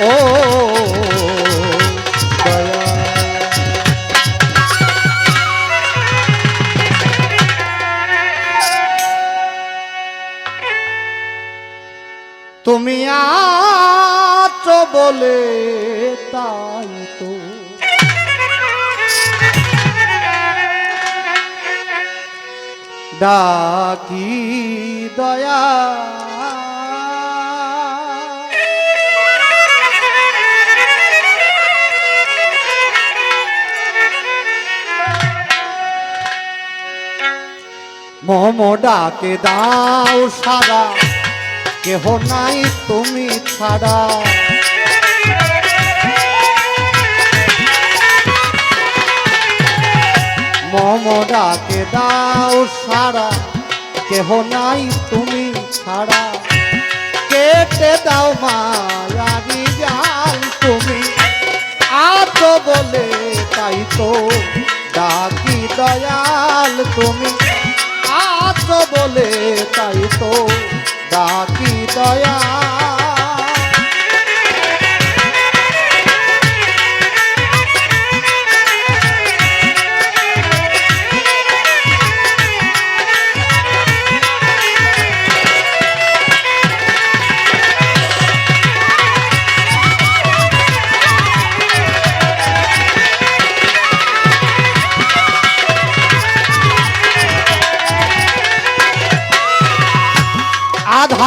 ও তুমি আছো বলে তাই তো ডাকি দয়া মম ডাকে দাও সারা। কেহ নাই তুমি ছাড়া। মম ডাকে দাও সারা। কেহ নাই তুমি ছাড়া। কেটে দাও মায়ারি জাল তুমি। আজ বলে তাই তো ডাকি দয়াল তুমি। তো ডাকি দয়াল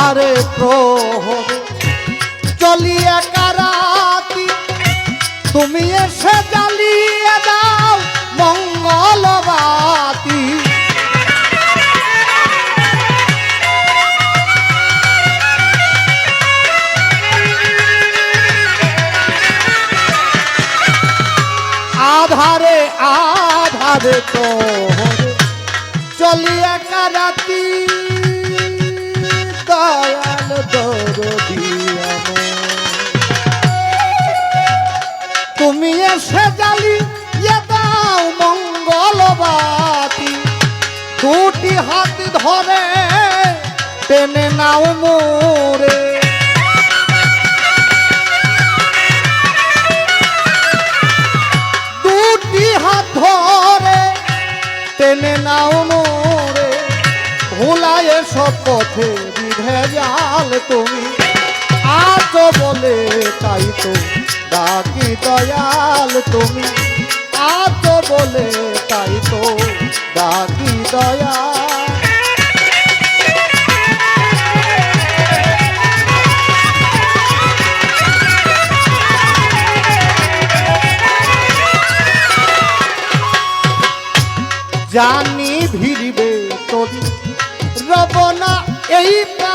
আধারে প্রহরে চলিয়ে কারাতি তুমি এসে জ্বালিয়ে দাও মঙ্গলবাতি। আধারে আধারে প্রহরে আমার। তুমি এসে জালি দাও মঙ্গলবাতি। দুটি হাত ধরে টেনে নাও মোরে। দুটি হাত ধরে টেনে নাও মোরে। ভুলায় সব পথে বিধে জাল তুমি। তো ডাকি দয়াল তুমি। আজ বলে তাই তো ডাকি দয়াল। জানি ভিড়বে তোরি। রবনা এই পা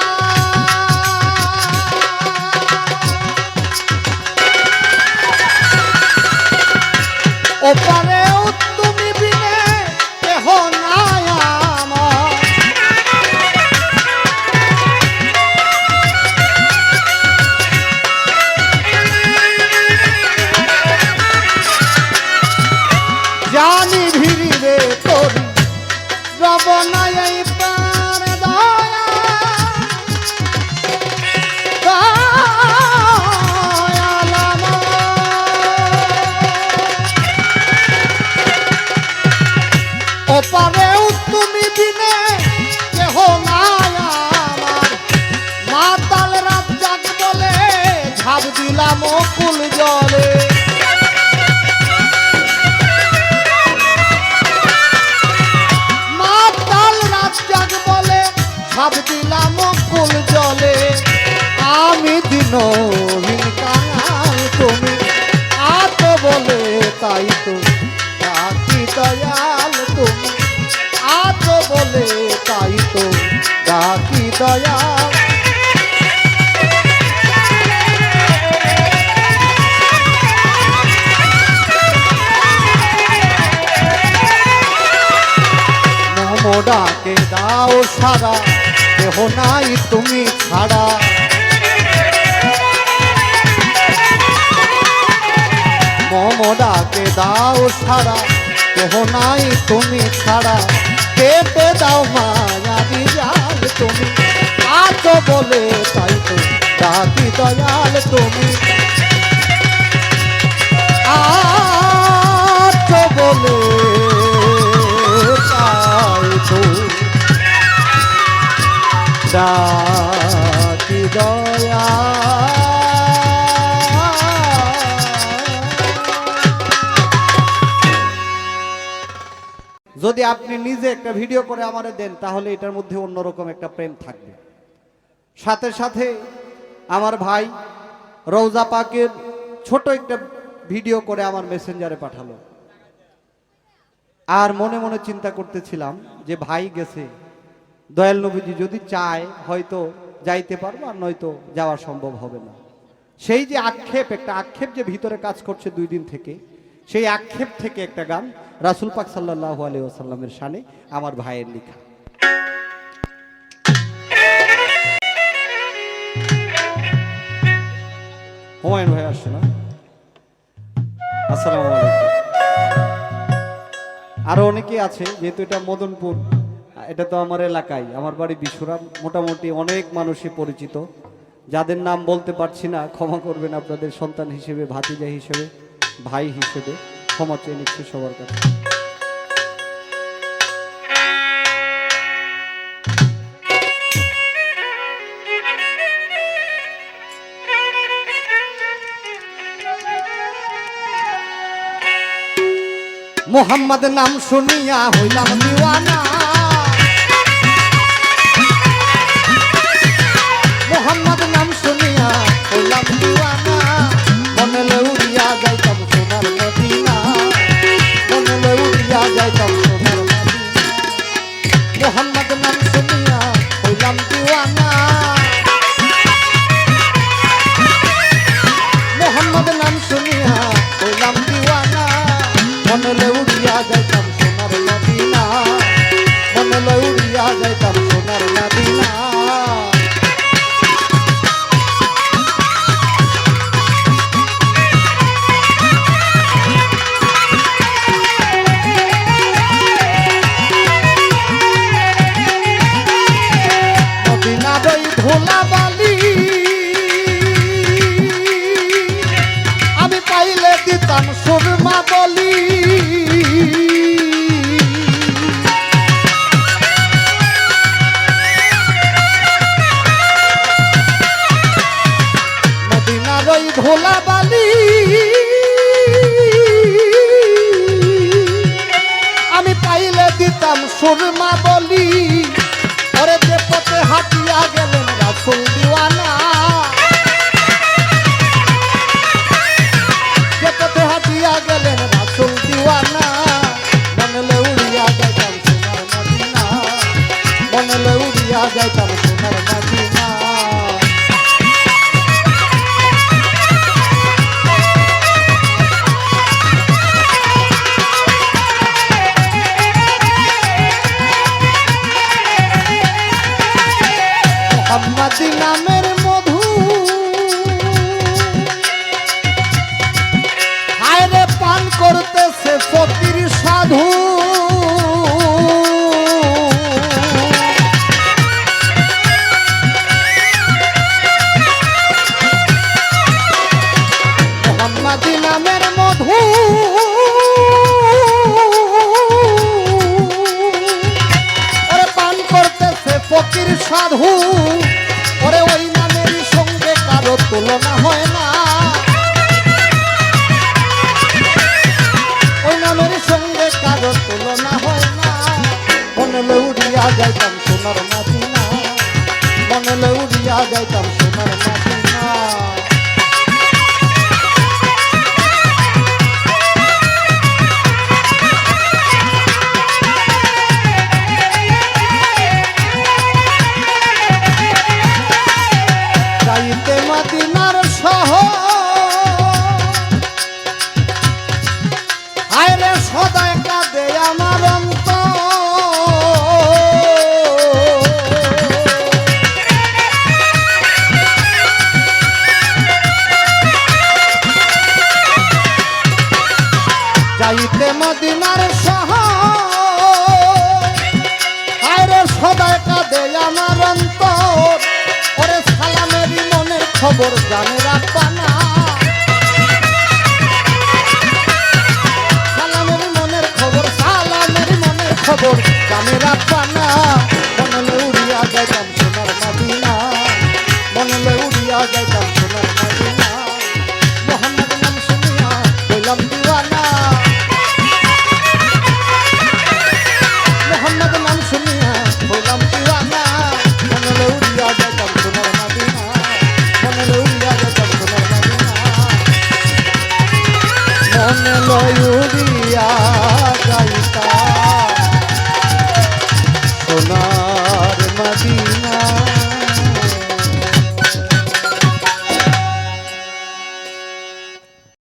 ওপারেও ওপারেও তুমি বিনে কেহ নাই আমার। মাতাল যাকে বলে, ঝাপ দিলাম কুল জলে। মাতাল রাজ্জাক বলে, ঝাপ দিলাম কুল জলে। আমি দিনও মোডাকে দাও সারা, দেহ নাই তুমি ছাড়া। মমডাকে দাও সারা, দেহ নাই তুমি ছাড়া। কেটে দাও মায়া জাল তুমি। আজ বলে তাই তো ডাকি দয়াল তুমি। যদি আপনি নিজে একটা ভিডিও করে আমারে দেন, তাহলে এটার মধ্যে অন্যরকম একটা প্রেম থাকবে। সাথে সাথে আমার ভাই রৌজা পাকের ছোট একটা ভিডিও করে আমার মেসেঞ্জারে পাঠালো। আর মনে মনে চিন্তা করতেছিলাম যে ভাই গেছে। দয়াল নবীজি যদি চায়, হয়তো যাইতে পারব আর নয়তো যাওয়া সম্ভব হবে না। সেই যে আক্ষেপ, একটা আক্ষেপ যে ভিতরে কাজ করছে দুই দিন থেকে, সেই আক্ষেপ থেকে একটা গান রাসুল পাক সাল্লাহ আলী ওসাল্লামের শানে আমার ভাইয়ের লেখা। হুমায়ুন ভাই আসছে না? আসসালামু আরও অনেকে আছে, যেহেতু এটা মদনপুর এটা তো আমার এলাকায়, আমার বাড়ি বিশ্বরাম মোটামুটি অনেক মানুষই পরিচিত। যাদের নাম বলতে পারছি না, ক্ষমা করবেন আপনাদের সন্তান হিসেবে, ভাতিজা হিসেবে, ভাই হিসেবে, ক্ষমা চেয়ে নিচ্ছি সবার কাছে। মোহাম্মদ নাম শুনিয়া হইলাম দিওয়ানা। শুনিয়া হইলাম ধোলা বালি। আমি পাইলে দিতাম সুরমা বলি। ওরে যে হাতি হাঁটিয়া সাধু